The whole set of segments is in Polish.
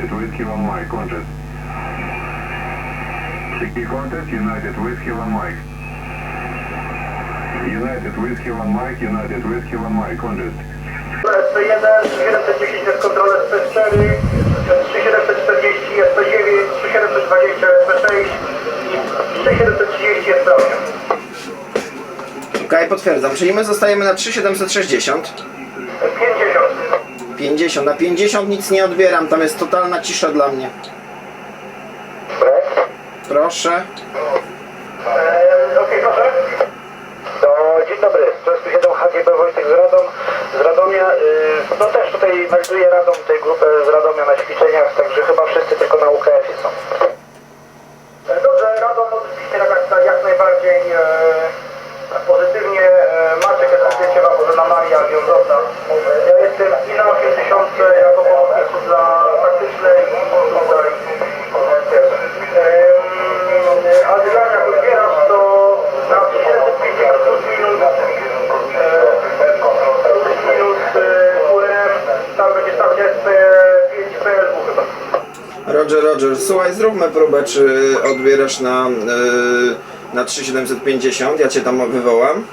United Whiskey One Mike, contest. Sticky contest, United Whiskey One Mike. United Whiskey One Mike, United Whiskey One Mike, contest. SP1, 710 jest kontrola SP4, 3740 SP9, 3720 SP6 i 3730 SP8. Okej, potwierdzam. Czyli my zostajemy na 3760. 50. 50. Na 50 nic nie odbieram, tam jest totalna cisza dla mnie. Proszę. Eee, Okej, proszę. No, dzień dobry, to jest tu 7 HGB Wojtek z Radom, z Radomia. Yy, no też tutaj melduję Radom, tej grupę z Radomia Słuchaj, zróbmy próbę, czy odbierasz na, yy, na 3750. Ja cię tam wywołam.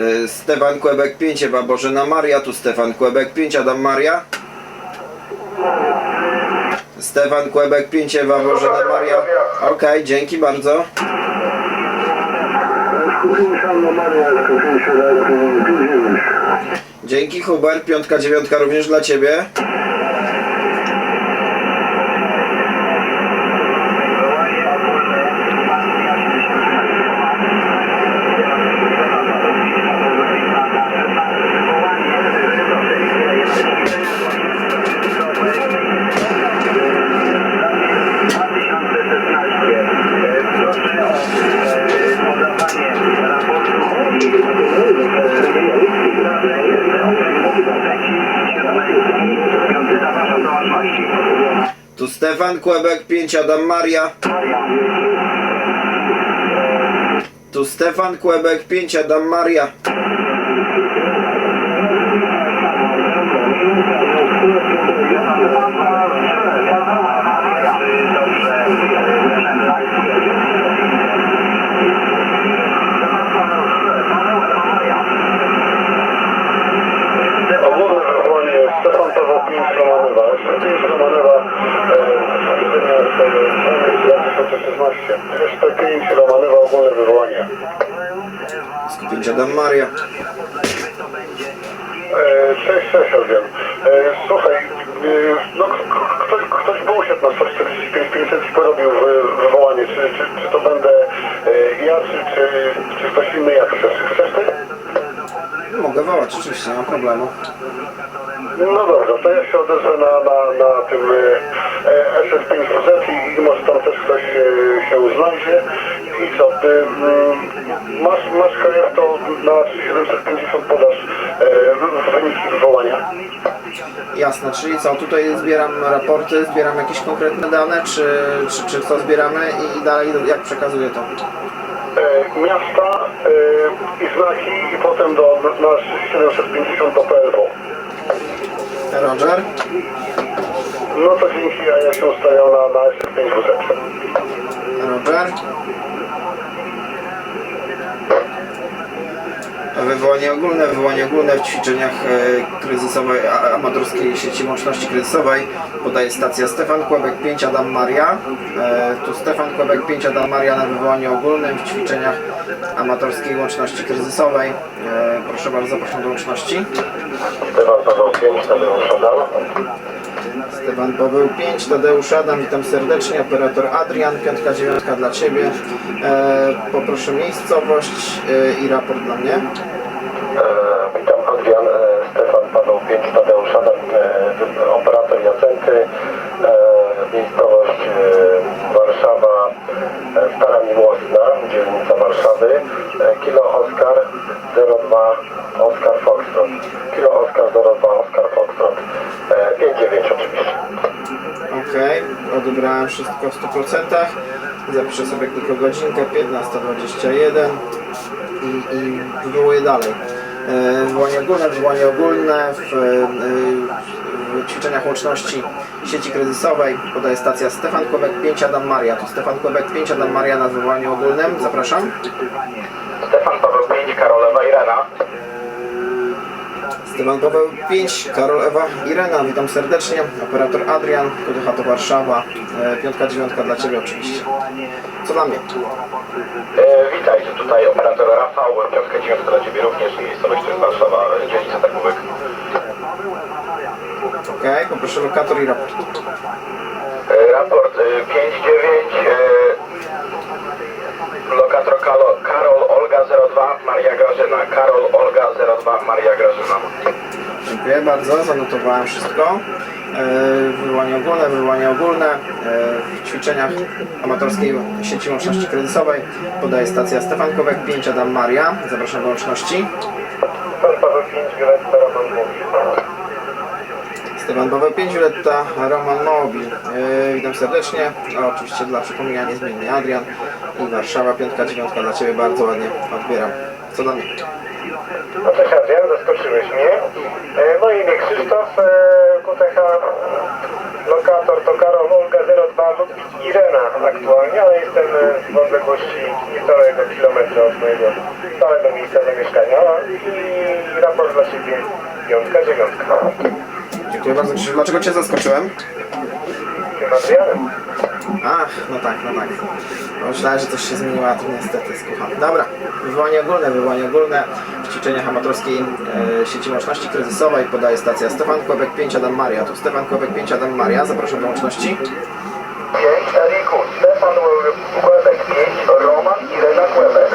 Yy, Stefan Quebec 5, Ewa Bożena Maria. Tu Stefan Quebec 5, Adam Maria. Stefan Quebec 5, Ewa Bożena Maria. Okej, dzięki bardzo. Dzięki Hubert, piątka, dziewiątka również dla Ciebie. Tu Stefan Quebec 5, Adam Maria. Tu Stefan Quebec 5, Adam Maria. 316. 305 Romanowa ogólne wywołanie. Zdjęcia Dam Maria. E, cześć, cześć Adrian. E, słuchaj, e, no ktoś, ktoś był usiadł na 145 500 i porobił wywołanie. Czy, czy, czy to będę e, ja, czy, czy, czy ktoś inny jak chcesz? Chcesz ty? Mogę wołać, oczywiście, nie ma problemu. No dobrze, to ja się odezwę na, na, na tym e, SS5WZ i, i może tam ktoś e, się znajdzie. I co, ty mm, masz, masz KF to na 3750 podasz e, wy- wyniki wywołania. Jasne, czyli co, tutaj zbieram raporty, zbieram jakieś konkretne dane, czy, czy, czy co zbieramy i, dalej jak przekazuję to? E, miasta i znaki i potem do, na 750 do PLW. Roger? No to dzięki, a ja się ustawiam na, na SS5WZ. Roger? Wywołanie ogólne, wywołanie ogólne w ćwiczeniach e, kryzysowej, amatorskiej sieci łączności kryzysowej podaje stacja Stefan Kłebek 5 Adam Maria. E, tu Stefan Kłebek 5 Adam Maria na wywołaniu ogólnym w ćwiczeniach amatorskiej łączności kryzysowej. E, proszę bardzo, proszę do łączności. Stefan Paweł 5, Tadeusz Adam. Stefan Paweł 5, Tadeusz Adam, witam serdecznie, operator Adrian, piątka, dziewiątka dla Ciebie. E, poproszę miejscowość e, i raport dla mnie. E, Witam Adrian, e, Stefan Paweł 5, Tadeusz Adam, e, operator Jacenty, e, miejscowość e, Warszawa, e, Stara Miłosna, dzielnica Warszawy, e, Kilo Oskar 02 Oskar Foxtrot, Kilo Oskar 02 Oskar Foxtrot, e, 59 oczywiście. Okej, odebrałem wszystko w 100%. Zapiszę sobie tylko godzinkę, 15.21 i, i wywołuję dalej. E, ogólne, wywołanie ogólne w, e, w ćwiczeniach łączności sieci kryzysowej podaje stacja Stefan Kłebek 5 Adam Maria. To Stefan Kłebek 5 Adam Maria na wywołaniu ogólnym. Zapraszam. Stefan Paweł 5, Karolewa Irena. Stefan Paweł 5, Karol Ewa Irena. Witam serdecznie. Operator Adrian, Kodycha to Warszawa. E, Piątka, dziewiątka dla Ciebie oczywiście. Co dla mnie? E, witaj, tu tutaj operator Rafał, piątka dziewiątka dla Ciebie również, miejscowość to jest Warszawa, dzielnica Targówek. Okej, poproszę lokator i raport. E, raport e, 5-9, e, lokator Olga 02, Maria Grażyna, Karol Olga 02, Maria Grażyna. Dziękuję bardzo, zanotowałem wszystko. E, Wywołanie ogólne, wywołanie ogólne. E, W ćwiczeniach amatorskiej sieci łączności kryzysowej podaje stacja Stefan Kowek 5 Adam Maria. Zapraszam do łączności. Pan Paweł 5, Violetta, Roman mówi. Paweł 5 Violetta, Roman Mobil. E, Witam serdecznie. No, oczywiście dla przypomnienia niezmiennie Adrian i Warszawa, piątka, dziewiątka dla Ciebie bardzo ładnie odbieram. Co dla mnie? No cześć Adrian, zaskoczyłeś mnie. E, Moje imię Krzysztof, e, Kutecha, lokator to Karol Olga 02 Ludwik Irena aktualnie, ale jestem e, w odległości niecałego kilometra od mojego stałego miejsca zamieszkania i raport dla Ciebie piątka, dziewiątka. Dziękuję bardzo. Krzysiu. Dlaczego Cię zaskoczyłem? Tym Adrianem. Ach, no tak, no tak. Myślałem, że coś się zmieniło, a tu niestety skucham. Dobra, wywołanie ogólne, wywołanie ogólne. W ćwiczeniach amatorskiej e, sieci łączności kryzysowej podaje stacja Stefan Kłebek 5 Adam Maria. Tu Stefan Kłebek 5 Adam Maria, zapraszam do łączności. 5, Eriku, Stefan Kłebek 5, Roman Irena Kłebek.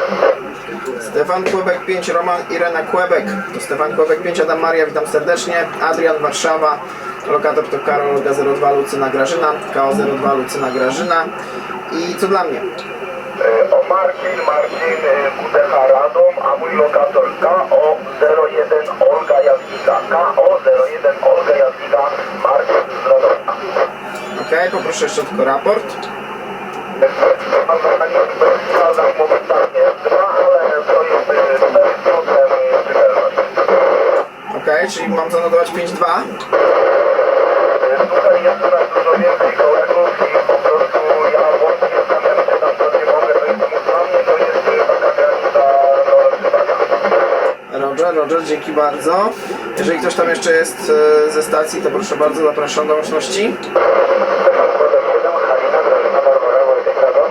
Stefan Kłebek 5, Roman Irena Kłebek. To Stefan Kłebek 5 Adam Maria, witam serdecznie. Adrian Warszawa, lokator to Karol Olga 02 Lucyna Grażyna, KO 02 Lucyna Grażyna. I co dla mnie? E, O Marcin, Marcin e, Kutecha Radom, a mój lokator KO01 Olga Jadwiga. KO01 Olga Jadwiga, Marcin z Radomia. Ok, poproszę jeszcze tylko raport. Mam e, 4% Ok, czyli mam zanotować 5-2. E, Tutaj jest u nas dużo więcej kolegów i po prostu ja łącznie z nami czytam co nie mogę, to jest dla mnie to jest e, taka granica do czytania. Roger, Roger, dzięki bardzo. Jeżeli ktoś tam jeszcze jest e, ze stacji, to proszę bardzo, zapraszam do łączności. Stefan Kłodek 7, Halina, Grażyna, Barbara, Wojtek Radom.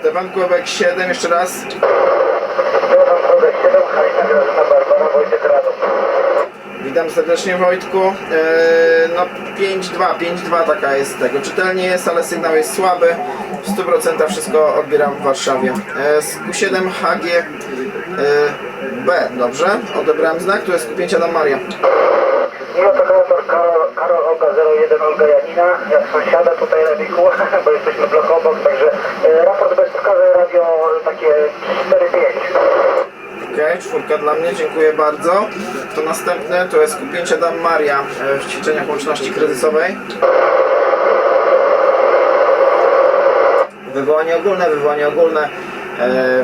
Stefan Kłebek 7, jeszcze raz. Stefan Kłodek 7, Halina, Grażyna, Barbara, Wojtek Radom. Serdecznie Wojtku. E, no 5-2, 5-2 taka jest tego. Czytelnie jest, ale sygnał jest słaby. W 100% wszystko odbieram w Warszawie. E, z Q7 HG e, B, dobrze? Odebrałem znak, tu jest Q5 Adam Maria. I operator Karol, Karol Olga 01 Olga Janina, jak sąsiada tutaj biku, bo jesteśmy blok obok, także raport bez wskazań radio takie 4-5. Okej, czwórka dla mnie, dziękuję bardzo. To następne, to jest Q5 Adam Maria e, w ćwiczeniach łączności kryzysowej. Wywołanie ogólne, wywołanie ogólne e,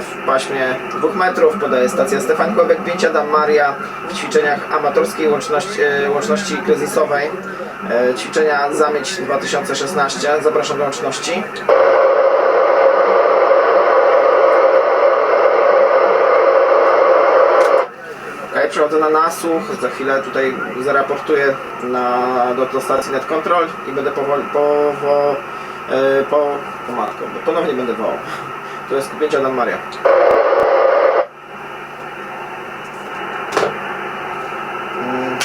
w paśmie 2 metrów podaje stacja Stefan Kłebek 5 Adam Maria w ćwiczeniach amatorskiej łączności, e, łączności kryzysowej. Ćwiczenia Zamieć 2016. Zapraszam do łączności. Ok, przechodzę na nasłuch, za chwilę tutaj zaraportuję na, do, do stacji Net Control i będę powoli, powo, e, po, po matką, bo ponownie będę wołał. To jest kupięcie Adam Maria. Mm,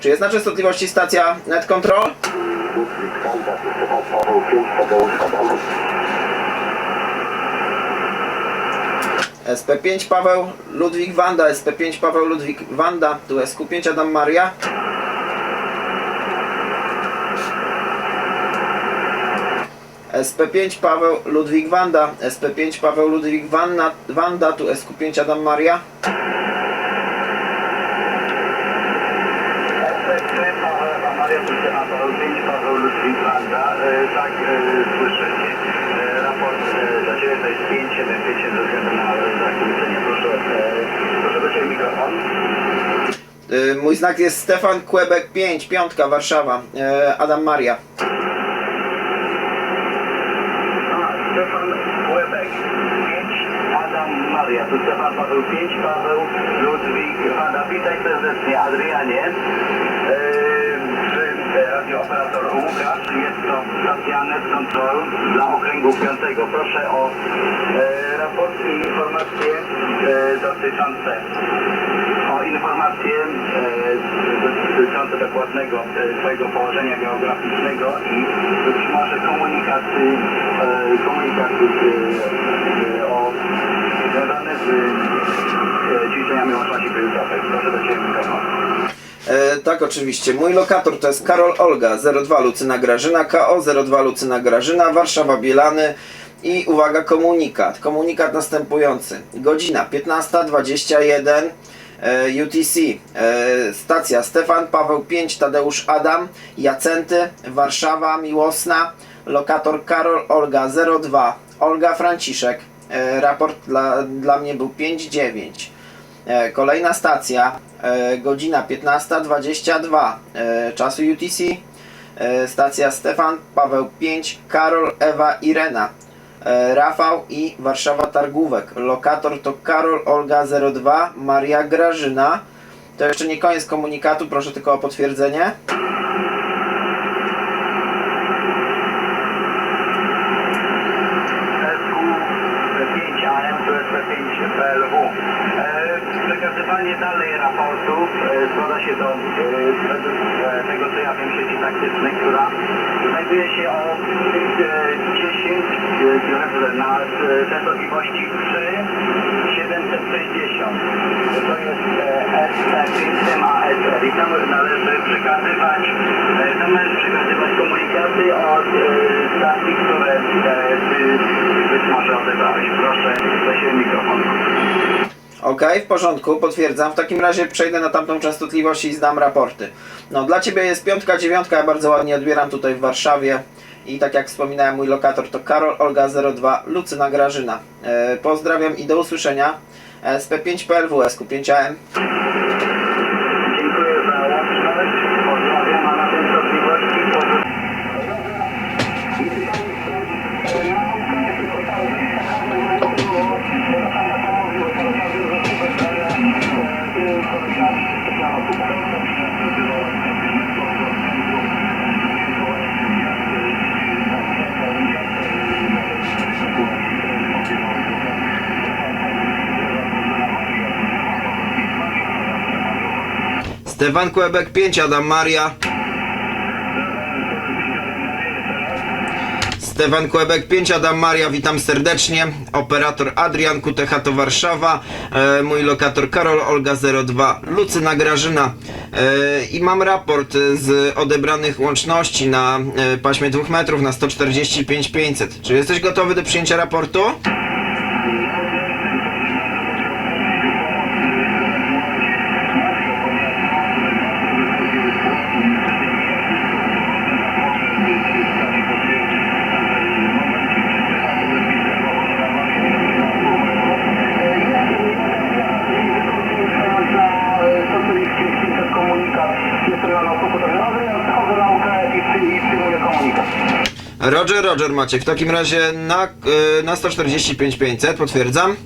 Czy jest na częstotliwości stacja Net SP5 Paweł Ludwik Wanda, SP5 Paweł Ludwik Wanda, tu SQ5 Adam Maria. SP5 Paweł Ludwik Wanda, SP5 Paweł Ludwik Wanda, Wanda tu SQ5 Adam Maria. Maria Krystyna Paweł 5, Paweł Ludwik Wanda. E, Tak, e, słyszę to jest 5, 115, 750 ze względu na zakłócenie. Proszę, e, proszę do Ciebie mikrofon. E, mój znak jest Stefan Quebec 5, piątka Warszawa, e, Adam Maria. Stefan Łebek 5, Adam Maria, tu Stefan Paweł 5, Paweł Ludwik Wada. Witaj serdecznie Adrianie. Radiooperator Łukasz. Jest to stacja Control dla okręgu 5. Proszę o e, raport i informacje e, dotyczące o informacje e, dotyczące dokładnego e, swojego położenia geograficznego i być może komunikaty, e, komunikaty e, e, o, związane z e, ćwiczeniami łączności kryzysowej. Proszę do Ciebie mikrofon. E, tak, oczywiście. Mój lokator to jest Karol Olga 02 Lucyna Grażyna, KO 02 Lucyna Grażyna, Warszawa Bielany i uwaga, komunikat. Komunikat następujący. Godzina 15.21 e, UTC. E, stacja Stefan Paweł 5 Tadeusz Adam Jacenty Warszawa Miłosna. Lokator Karol Olga 02 Olga Franciszek. E, raport dla, dla mnie był 5.9. E, Kolejna stacja, e, godzina 15.22 e, czasu UTC. Stacja Stefan, Paweł 5, Karol, Ewa, Irena, Rafał i Warszawa Targówek. Lokator to Karol, Olga 02, Maria Grażyna. To jeszcze nie koniec komunikatu, proszę tylko o potwierdzenie. SQ5AM to SP5PLW. E, Przekazywanie dalej raportów e, składa się do e, według e, tego co ja wiem sieci taktycznej, która znajduje się o e, 10 km na e, częstotliwości 3760. To jest e, SC5ASR i tam należy przekazywać e, należy przekazywać komunikaty od e, stacji, które e, być może odebrałeś. Proszę, siebie mikrofon. Ok, w porządku, potwierdzam. W takim razie przejdę na tamtą częstotliwość i zdam raporty. No, dla Ciebie jest piątka, dziewiątka, ja bardzo ładnie odbieram tutaj w Warszawie. I tak jak wspominałem, mój lokator to Karol Olga 02 Lucyna Grażyna. E, pozdrawiam i do usłyszenia. SP5 PLW SQ5AM. Stefan Kłebek 5, Adam Maria. Stefan Kłebek 5, Adam Maria, witam serdecznie. Operator Adrian, QTH to Warszawa. E, mój lokator Karol Olga 02, Lucyna Grażyna. E, I mam raport z odebranych łączności na e, paśmie 2 metrów na 145 500. Czy jesteś gotowy do przyjęcia raportu? Roger, Maciek. W takim razie na, e, na 145 500, potwierdzam.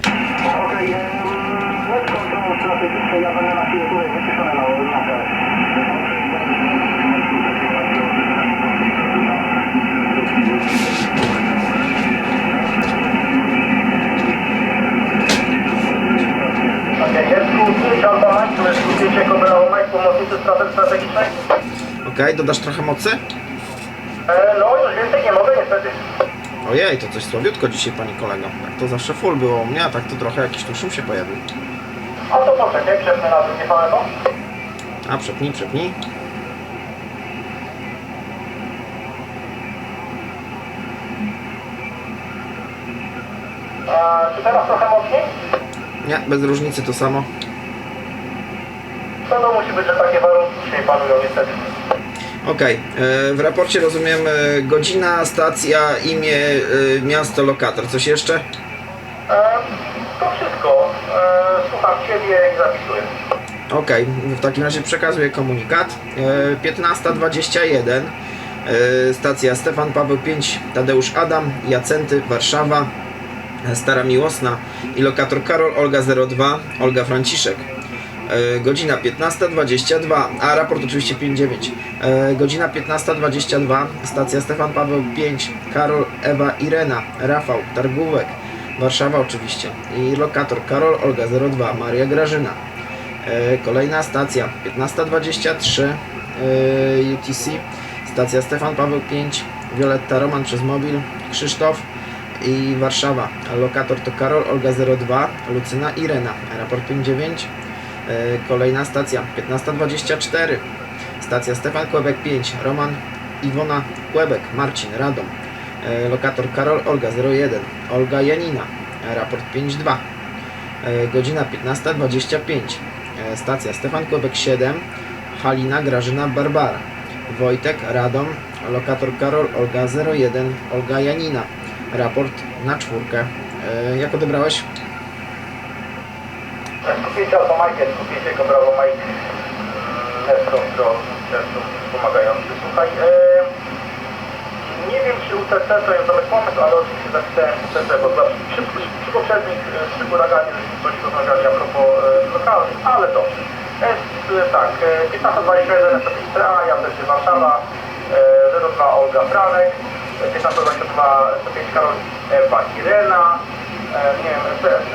Okej, okay, tu Alfa Mike, to jest zdjęcie Cobra Mike, pomocnicy strefy strategicznej. Okej, dodasz trochę mocy? E, no już więcej nie mogę niestety. Ojej, to coś słabiutko dzisiaj, pani kolego. Tak to zawsze full było u mnie, a tak to trochę jakiś tu szum się pojawił. A to poczekaj, przepnę na drugie paleto. A, przepnij, przepnij. A, czy teraz trochę mocniej? Nie, bez różnicy to samo. No to musi być, że takie warunki dzisiaj panują niestety. Okej, e, w raporcie rozumiem e, godzina, stacja, imię, e, miasto, lokator. Coś jeszcze? To wszystko. Słucham Ciebie i zapisuję. Ok, w takim razie przekazuję komunikat. E, 15.21 e, stacja Stefan Paweł 5, Tadeusz Adam, Jacenty, Warszawa, Stara Miłosna i lokator Karol Olga 02, Olga Franciszek. E, Godzina 15.22, a raport oczywiście 5.9. E, Godzina 15.22, stacja Stefan Paweł 5, Karol, Ewa, Irena, Rafał, Targówek, Warszawa oczywiście i lokator Karol, Olga 02, Maria Grażyna. E, Kolejna stacja 15.23 e, UTC, stacja Stefan Paweł 5, Wioletta Roman przez mobil, Krzysztof i Warszawa. Lokator to Karol, Olga 02, Lucyna, Irena, raport 59. E, Kolejna stacja 15.24, stacja Stefan Kłebek 5, Roman, Iwona Kłebek, Marcin, Radom. E, Lokator Karol, Olga 01, Olga Janina, raport 52. E, Godzina 15.25. E, Stacja Stefan Kłebek 7, Halina Grażyna Barbara, Wojtek Radom, lokator Karol Olga 01, Olga Janina. Raport na czwórkę. Jak odebrałeś? Skupięcie albo Mike, skupięcie jako brawo Mike. Eską do testu pomagający. Słuchaj, e, nie wiem czy UTC to jest dobry pomysł, ale oczywiście zapisałem UTC, bo dla, przy, przy, poprzednich, e, przy huraganie coś rozmawiali a propos e, ale dobrze. Jest e, tak, e, 1521 SPCA, ja też Warszawa, e, 02 Olga Franek, e, 1522 105 Karol Ewa Irena, e, nie wiem,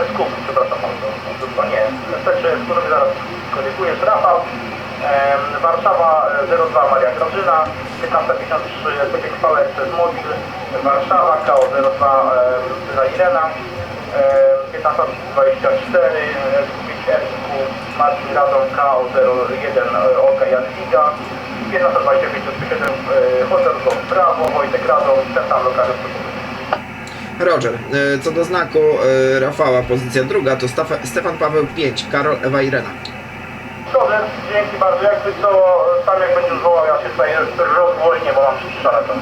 SKUP, przepraszam bardzo, chyba nie, ST3, który zaraz koryguję, Rafał, em, Warszawa e, 02 Maria Grażyna, 1553 SPK VS z Mobil, Warszawa KO02 Lucyna Irena, e, 1524 SQ5 SQ Marcin Radom KO01 Olga Jadwiga, 1525 SQ7 Hotel Brawo, Wojtek Radom, ten sam lokal Roger. E, Co do znaku e, Rafała, pozycja druga to Stefan Paweł 5, Karol Ewa Irena. Dobrze, dzięki bardzo. Jakby co, tam jak będziesz wołał, ja się tutaj rozgłośnię, bo mam przyciszone to.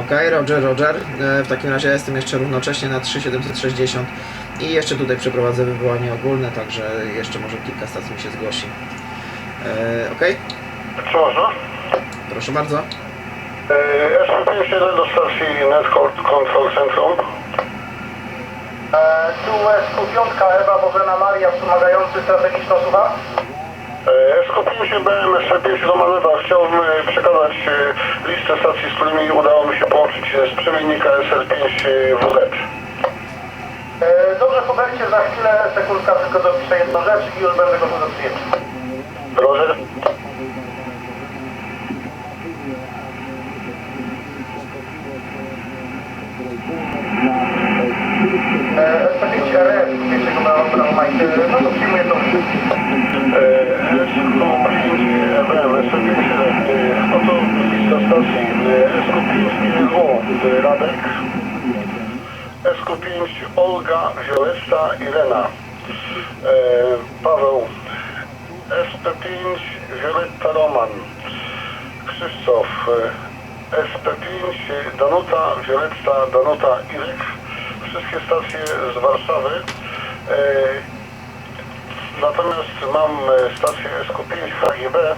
Ok, Roger, Roger. E, W takim razie ja jestem jeszcze równocześnie na 3760 i jeszcze tutaj przeprowadzę wywołanie ogólne, także jeszcze może kilka stacji mi się zgłosi. E, ok, Czy można? proszę bardzo. SP51 do stacji Netcode Control Centrum. E, tu SQ5 Ewa Bożena Maria wspomagający strategiczną słucha. Skupiłem BM SP5 do Malewa. Chciałbym e, przekazać e, listę stacji, z którymi udało mi się połączyć e, z przemiennika SR5 WZ. E, dobrze, Hubercie, za chwilę, sekundka, tylko dopiszę jedną rzecz i już będę gotów do przyjęcia. Roger? SP5 RF, pierwszego brawo, brawo Majkę, no to przyjmuję tą Oto lista stacji SQ5 IW Radek SQ5 Olga, Wioletta, Irena Paweł SP5 Wioletta Roman. Krzysztof e, SP5 Danuta, Wioletta, Danuta, Irek Wszystkie stacje z Warszawy e, Natomiast mam e, stację SQ5 HGB, e,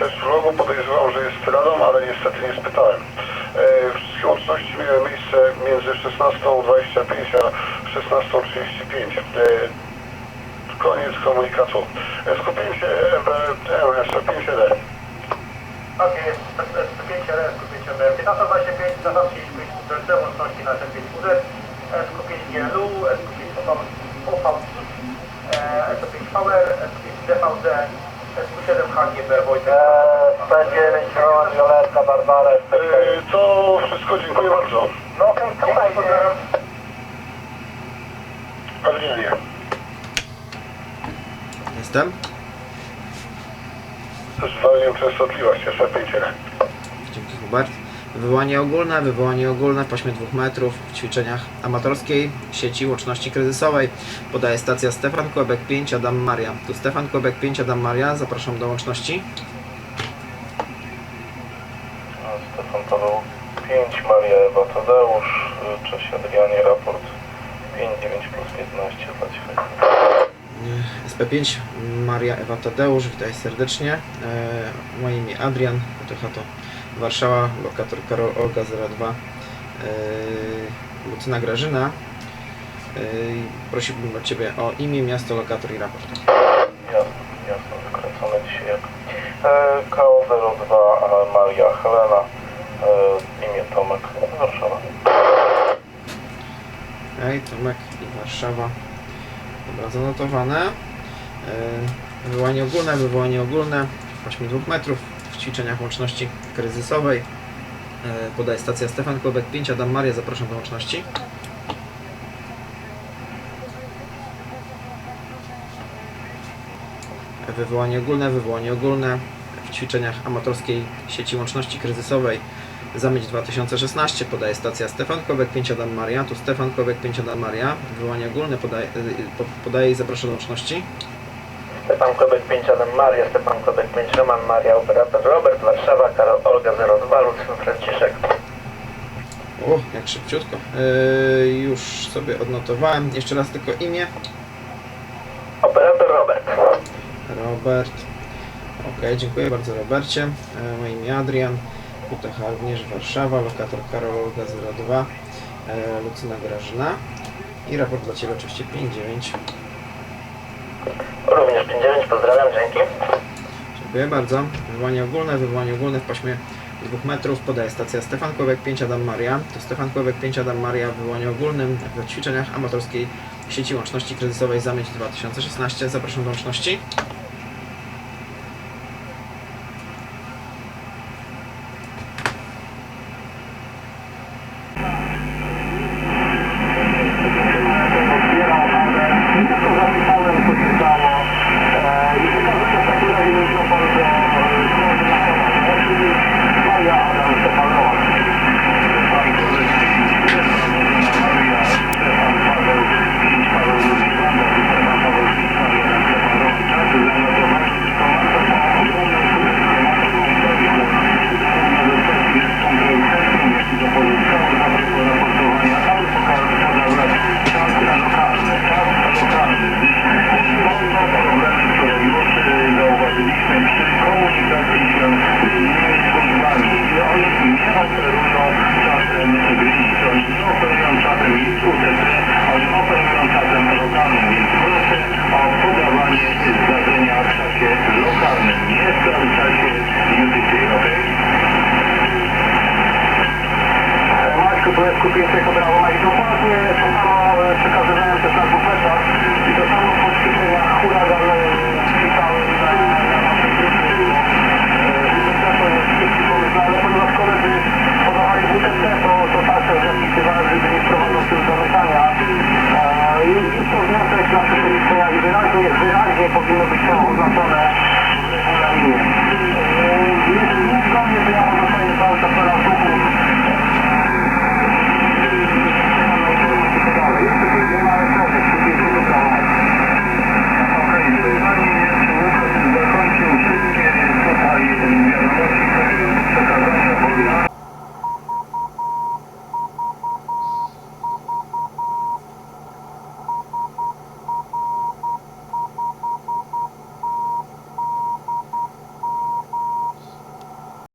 też w rogu podejrzewam, że jest Radom, ale niestety nie spytałem. Wszystkie łączności miały miejsce między 16.25 a 16.35. E, Koniec komunikatu. SQ5 EBM, SQ5D. Tak jest, SP5 RF, SQ5 RF, 1525, zaraz 35 WZ, łączności na ten 5 WZ, SQ5 GLU, SQ5 OVX, SP5 VR, SP5 DVD, SQ7 HGB, Wojtek. P9 Roman, Violetta, Barbara, To wszystko, dziękuję bardzo. No, słuchaj, pozdrawiam. Adrianie. Jestem. Zwalniam częstotliwość SQ5D. Dzięki Hubert. Wywołanie ogólne, wywołanie ogólne w paśmie 2 metrów w ćwiczeniach amatorskiej sieci łączności kryzysowej. Podaje stacja Stefan Kłebek 5, Adam Maria. Tu Stefan Kłebek 5, Adam Maria. Zapraszam do łączności. Stefan Paweł 5, Maria Ewa Tadeusz, cześć Adrianie, raport 5, 9 plus 15 dla Ciebie. SP5 Maria Ewa Tadeusz, witaj serdecznie. E, Moje imię Adrian, to to Warszawa, lokator Karol Olga 02, e, Lucyna Grażyna. E, Prosiłbym od Ciebie o imię, miasto, lokator i raport. Jasne, jasne, wykręcone dzisiaj jak e, KO02 e, Maria Helena, imię Tomek, Warszawa. Okej, Tomek i Warszawa. Dobra, zanotowane. Wywołanie ogólne, wywołanie ogólne w 8 2 metrów w ćwiczeniach łączności kryzysowej. E, Podaje stacja Stefan Kłebek 5, Adam Maria, zapraszam do łączności. Wywołanie ogólne, wywołanie ogólne w ćwiczeniach amatorskiej sieci łączności kryzysowej Zamieć 2016 podaje stacja Stefan Kobek 5 Adam Maria, tu Stefan Kobek 5 Adam Maria, wywołanie ogólne podaje, po- podaje i zaprasza do łączności. Stefan 5 Adam Maria, Stefan Kobek 5 Roman Maria, operator Robert, Warszawa, Karol Olga 02, Lucyn Franciszek. O, jak szybciutko. Yy, już sobie odnotowałem. Jeszcze raz tylko imię. Operator Robert. Robert. Ok, dziękuję bardzo Robercie. E, moje imię Adrian. UTH również Warszawa, lokator Karol Olga 02, e, Lucyna Grażyna. I raport dla Ciebie oczywiście 5-9. Również 59, pozdrawiam, dzięki. Dziękuję bardzo. Wywołanie ogólne, wywołanie ogólne w paśmie 2 metrów podaje stacja Stefan Kłebek 5 Adam Maria. To Stefan Kłebek 5 Adam Maria w wywołaniu ogólnym w ćwiczeniach amatorskiej sieci łączności kryzysowej Zamieć 2016. Zapraszam do łączności.